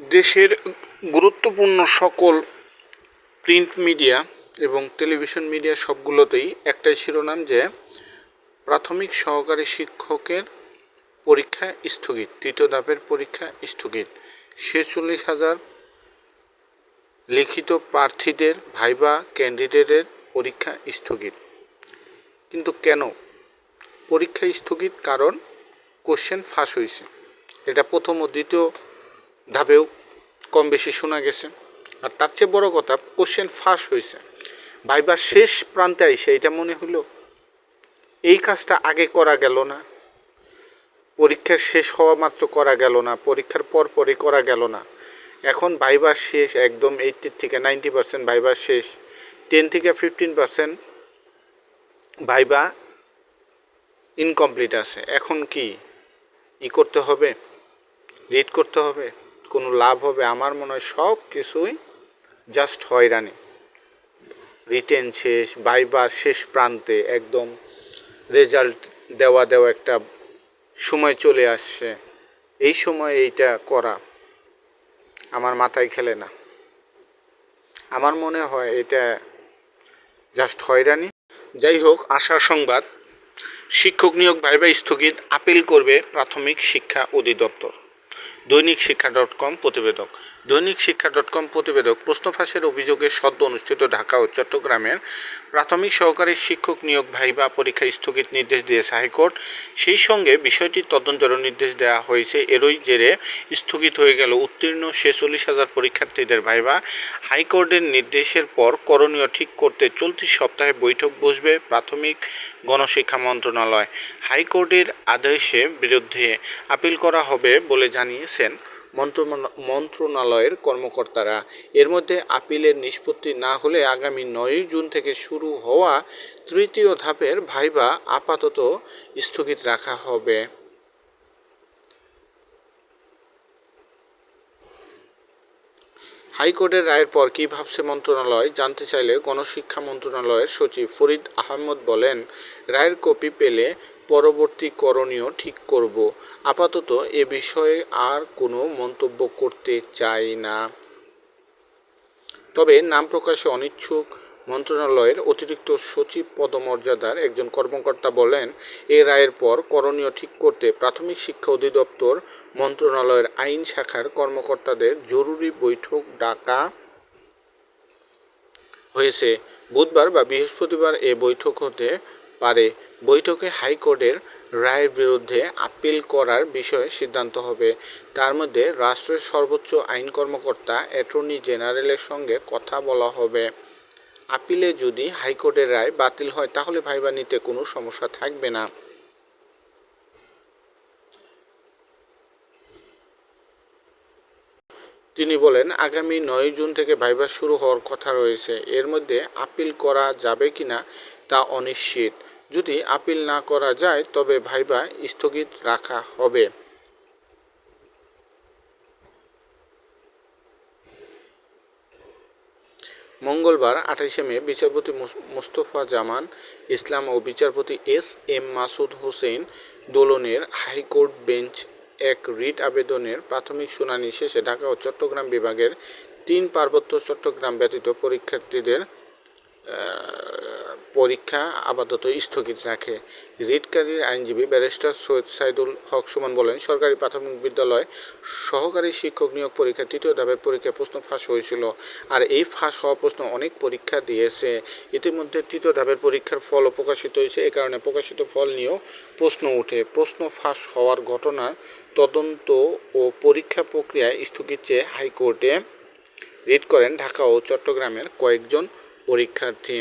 দেশের গুরুত্বপূর্ণ সকল প্রিন্ট মিডিয়া এবং টেলিভিশন মিডিয়া সবগুলোতেই একটাই শিরোনাম যে প্রাথমিক সহকারী শিক্ষকের পরীক্ষা স্থগিত, তৃতীয় ধাপের পরীক্ষা স্থগিত। ছেচল্লিশ হাজার লিখিত প্রার্থীদের ভাইবা ক্যান্ডিডেটের পরীক্ষা স্থগিত। কিন্তু কেন? পরীক্ষা স্থগিত কারণ কোশ্চেন ফাঁস হয়েছে। এটা প্রথম ও দ্বিতীয় ধাপেও কম বেশি শোনা গেছে। আর তার চেয়ে বড় কথা কোশ্চেন ফাঁস হয়েছে। ভাইবার শেষ প্রান্তে আইসে এটা মনে হলো, এই কাজটা আগে করা গেল না। পরীক্ষার শেষ হওয়া মাত্র করা গেল না, পরীক্ষার পর পরই করা গেল না। এখন ভাইবার শেষ একদম এইটির থেকে নাইনটি পার্সেন্ট ভাইবার শেষ। টেন থেকে ফিফটিন পার্সেন্ট ভাইবা ইনকমপ্লিট আছে। এখন কি? ই করতে হবে? রিড করতে হবে? কোনো লাভ হবে, আমার মনে হয় সব কিছুই জাস্ট হয়রানি। রিটেন শেষ বাইবার শেষ প্রান্তে একদম রেজাল্ট দেওয়া দেওয়া একটা সময় চলে আসছে। এই সময় এইটা করা আমার মাথায় খেলে না। আমার মনে হয় এটা জাস্ট হয়রানি। যাই হোক, আশার সংবাদ। শিক্ষক নিয়োগ ভাইবা স্থগিত, আপিল করবে প্রাথমিক শিক্ষা অধিদপ্তর। দৈনিক শিক্ষা ডট কম প্রতিবেদক। দৈনিক শিক্ষা ডট কম প্রতিবেদক প্রশ্ন ফাঁসের অভিযোগে সদ্য অনুষ্ঠিত ঢাকা ও চট্টগ্রামের প্রাথমিক সহকারী শিক্ষক নিয়োগ ভাইবা পরীক্ষা স্থগিত নির্দেশ দিয়েছে হাইকোর্ট। সেই সঙ্গে বিষয়টি তদন্তেরও নির্দেশ দেওয়া হয়েছে। এরই জেরে স্থগিত হয়ে গেল উত্তীর্ণ ছেচল্লিশ হাজার পরীক্ষার্থীদের ভাইবা। হাইকোর্টের নির্দেশের পর করণীয় ঠিক করতে চলতি সপ্তাহে বৈঠক বসবে প্রাথমিক গণশিক্ষা মন্ত্রণালয়। হাইকোর্টের আদেশে বিরুদ্ধে আপিল করা হবে বলে জানিয়েছেন মন্ত্রণালয়ের কর্মকর্তারা। এর মধ্যে আপিলের নিষ্পত্তি না হলে আগামী নয়ই জুন থেকে শুরু হওয়া তৃতীয় ধাপের ভাইবা আপাতত স্থগিত রাখা হবে। হাইকোর্টের রায়ের পর কী ভাবছে মন্ত্রণালয় জানতে চাইলে গণশিক্ষা মন্ত্রণালয়ের সচিব ফরিদ আহমদ বলেন, রায়ের কপি পেলে পরবর্তী করণীয় ঠিক করব। আপাতত এ বিষয়ে আর কোনো মন্তব্য করতে চাই না। তবে নাম প্রকাশে অনিচ্ছুক মন্ত্রণালয়ের অতিরিক্ত সচিব পদমর্যাদার একজন কর্মকর্তা বলেন, এ রায়ের পর করণীয় ঠিক করতে প্রাথমিক শিক্ষা অধিদপ্তর, মন্ত্রণালয়ের আইন শাখার কর্মকর্তাদের জরুরি বৈঠক ডাকা হয়েছে। বুধবার বা বৃহস্পতিবার এ বৈঠক হতে পারে। বৈঠকে হাইকোর্টের রায়ের বিরুদ্ধে আপিল করার বিষয়ে সিদ্ধান্ত হবে। তার মধ্যে রাষ্ট্রের সর্বোচ্চ আইন কর্মকর্তা, অ্যাটর্নি জেনারেলের সঙ্গে কথা বলা হবে। আপিলে যদি হাইকোর্টের রায় বাতিল হয়, তাহলে ভাইবা নিতে কোনো সমস্যা থাকবে না। তিনি বলেন, আগামী নয় জুন থেকে ভাইবা শুরু হওয়ার কথা রয়েছে। এর মধ্যে আপিল করা যাবে কিনা তা অনিশ্চিত। যদি আপিল না করা যায়, তবে ভাইবা স্থগিত রাখা হবে। মঙ্গলবার আঠাইশে মে বিচারপতি মুস- মুস্তফা জামান, ইসলাম ও বিচারপতি এস এম মাসুদ হোসেন দোলনের হাইকোর্ট বেঞ্চ এক রিট আবেদনের প্রাথমিক শুনানি শেষে ঢাকা ও চট্টগ্রাম বিভাগের তিন পার্বত্য চট্টগ্রাম ব্যতীত পরীক্ষার্থীদের পরীক্ষা আপাতত স্থগিত রাখে। রিটকারীর আইনজীবী ব্যারিস্টার সৈয়দ সাইদুল হক সুমন বলেন, সরকারি প্রাথমিক বিদ্যালয় সহকারী শিক্ষক নিয়োগ পরীক্ষা তৃতীয় ধাপের পরীক্ষায় প্রশ্ন ফাঁস হয়েছিল। আর এই ফাঁস হওয়া প্রশ্ন অনেক পরীক্ষা দিয়েছে। ইতিমধ্যে তৃতীয় ধাপের পরীক্ষার ফলও প্রকাশিত হয়েছে। এ কারণে প্রকাশিত ফল নিয়েও প্রশ্ন ওঠে। প্রশ্ন ফাঁস হওয়ার ঘটনার তদন্ত ও পরীক্ষা প্রক্রিয়ায় স্থগিত চেয়ে হাইকোর্টে রিট করেন ঢাকা ও চট্টগ্রামের কয়েকজন পরীক্ষার্থী।